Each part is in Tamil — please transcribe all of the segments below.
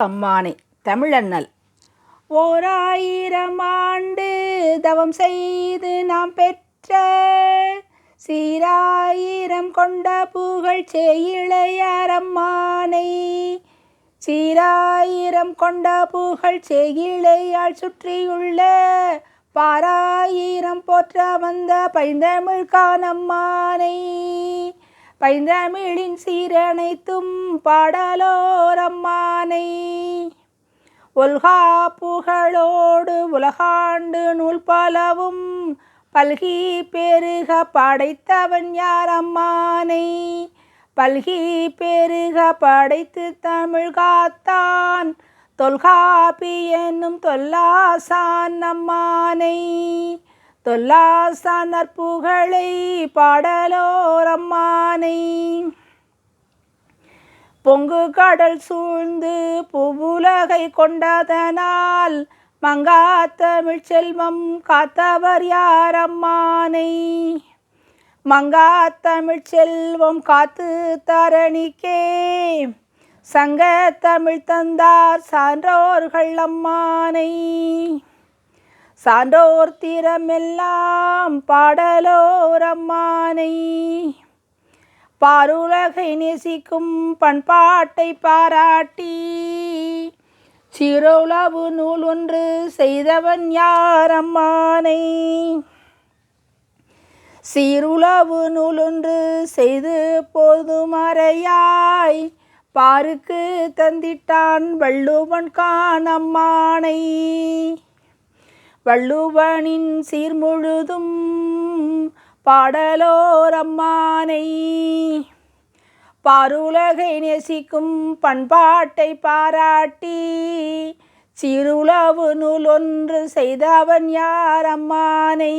அம்மானை தமிழண்ணல். ஓர் ஆயிரம் ஆண்டு தவம் செய்து நாம் பெற்ற சீராயிரம் கொண்ட புகழ் செய்யிழையாரம்மானை சீராயிரம் கொண்ட புகழ் செய்யிழையால் சுற்றியுள்ள பாராயிரம் போற்ற வந்த பைந்தமிழ் காணம்மானை பைந்தமிழின் சீரனைத்தும் பாடலோரம்மானை கொல்கா புகழோடு உலகாண்டு நூல் பலவும் பல்கி பெருக படைத்தவன் யார் அம்மானை? பல்கி பெருக படைத்து தமிழ் காத்தான். தொல்காப்பி என்னும் தொல்லாசான் அம்மானை. தொல்லாசான் புகழை பாடலோரம்மானை பொங்கு கடல் சூழ்ந்து புவுலகை கொண்டதனால் மங்கா தமிழ் செல்வம் காத்தவர் யார் அம்மானை மங்கா தமிழ் செல்வம் காத்து தரணிக்கே. சங்க தமிழ் தந்தார் சான்றோர்கள் அம்மானை. சான்றோர் திறமெல்லாம் பாடலோரம்மானை பாருலகை நேசிக்கும் பண்பாட்டை பாராட்டி சிறுளவு நூல் ஒன்று செய்தவன் யார் அம்மானை? சீருளவு நூல் ஒன்று செய்து போதுமறையாய் பாருக்கு தந்திட்டான் வள்ளுவன் காணம்மானை வள்ளுவனின் சீர்முழுதும் பாடலோரம்மானை பாருலகை நேசிக்கும் பண்பாட்டை பாராட்டி சிறுளவு நூல் ஒன்று செய்தவன் யார் அம்மானை.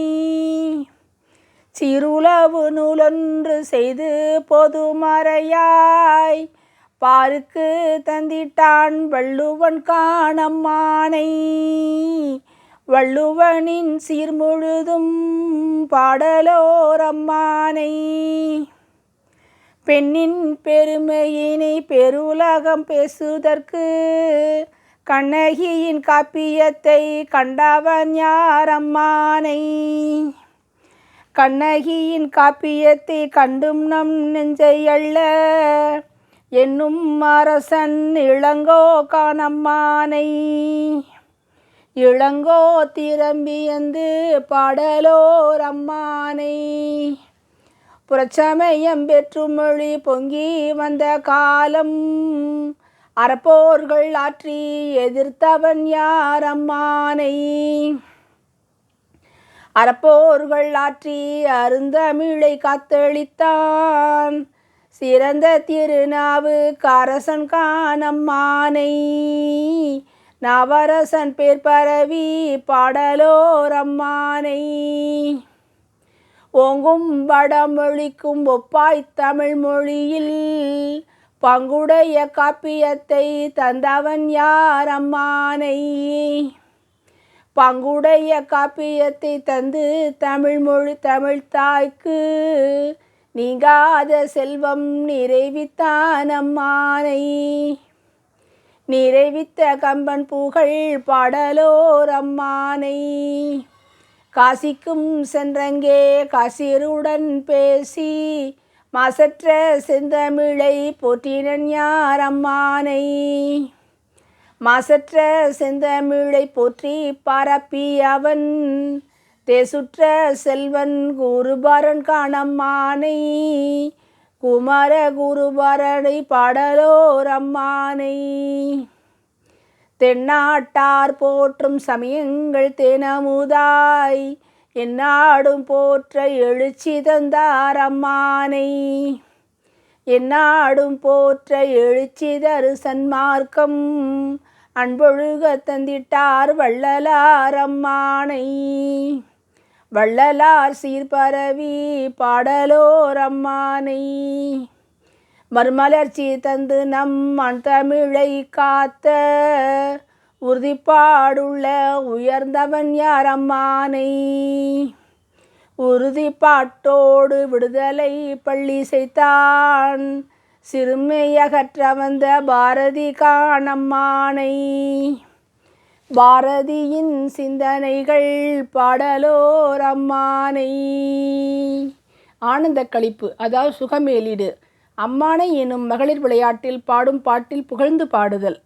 சிறுளவு நூலொன்று செய்து பொதுமறையாய் பாருக்கு தந்திட்டான் வள்ளுவன் காணம்மானை வள்ளுவனின் சீர்முழுதும் பாடலோரம்மானை பெண்ணின் பெருமையினை பெருலகம் பேசுதற்கு கண்ணகியின் காப்பியத்தை கண்டவன் யாரம்மானை கண்ணகியின் காப்பியத்தை கண்டும் நம் நெஞ்சை அள்ள என்னும் அரசன் இளங்கோ காணம்மானை இளங்கோ திரம்பியந்து பாடலோர் அம்மானை. புறச்சமயம் பெற்று மொழி பொங்கி வந்த காலம் அறப்போர்கள் ஆற்றி எதிர்த்தவன் யார் அம்மானை. அறப்போர்கள் ஆற்றி அருந்தமிழை காத்தளித்தான் சிறந்த திருநாவு கரசன் காணம்மானை நவரசன் பேர் பரவி பாடலோரம்மானை ஓங்கும் வடமொழிக்கும் ஒப்பாய் தமிழ் மொழியில் பங்குடைய காப்பியத்தை தந்தவன் யார் அம்மானை. பங்குடைய காப்பியத்தை தந்து தமிழ் மொழி தமிழ் தாய்க்கு நீங்காத செல்வம் நிறைவித்தான் அம்மானை. நிறைவித்த கம்பன் புகழ் பாடலோர் அம்மானை. காசிக்கும் சென்றங்கே காசிருடன் பேசி மாசற்ற செந்தமிழை போற்றினன் யார் அம்மானை. மாசற்ற செந்தமிழை போற்றி பரப்பி அவன் தேசுற்ற செல்வன் குருபாரன் காணம்மானை. குமர குருபரணி பாடலோர் அம்மானை. தென்னாட்டார் போற்றும் சமயங்கள் தேனமுதாய் என்னாடும் போற்ற எழுச்சி தந்தார் அம்மானை. என்னாடும் போற்ற எழுச்சி தரு சன்மார்க்கம் அன்பொழுக தந்திட்டார் வள்ளலார் அம்மானை. வள்ளலார் சீர்பரவி பாடலோர் அம்மானை. மறுமலர்ச்சி தந்து நம் மண் தமிழை காத்த உறுதிப்பாடுள்ள உயர்ந்தவன் யார் அம்மானை. உறுதிப்பாட்டோடு விடுதலை பள்ளி செய்தான் சிறுமையகற்ற வந்த பாரதி காணம்மானை பாரதியின் சிந்தனைகள் பாடலோர் அம்மானை. ஆனந்த களிப்பு அதாவது சுகமேலிடு. அம்மானை எனும் மகளிர் விளையாட்டில் பாடும் பாட்டில் புகழ்ந்து பாடுதல்.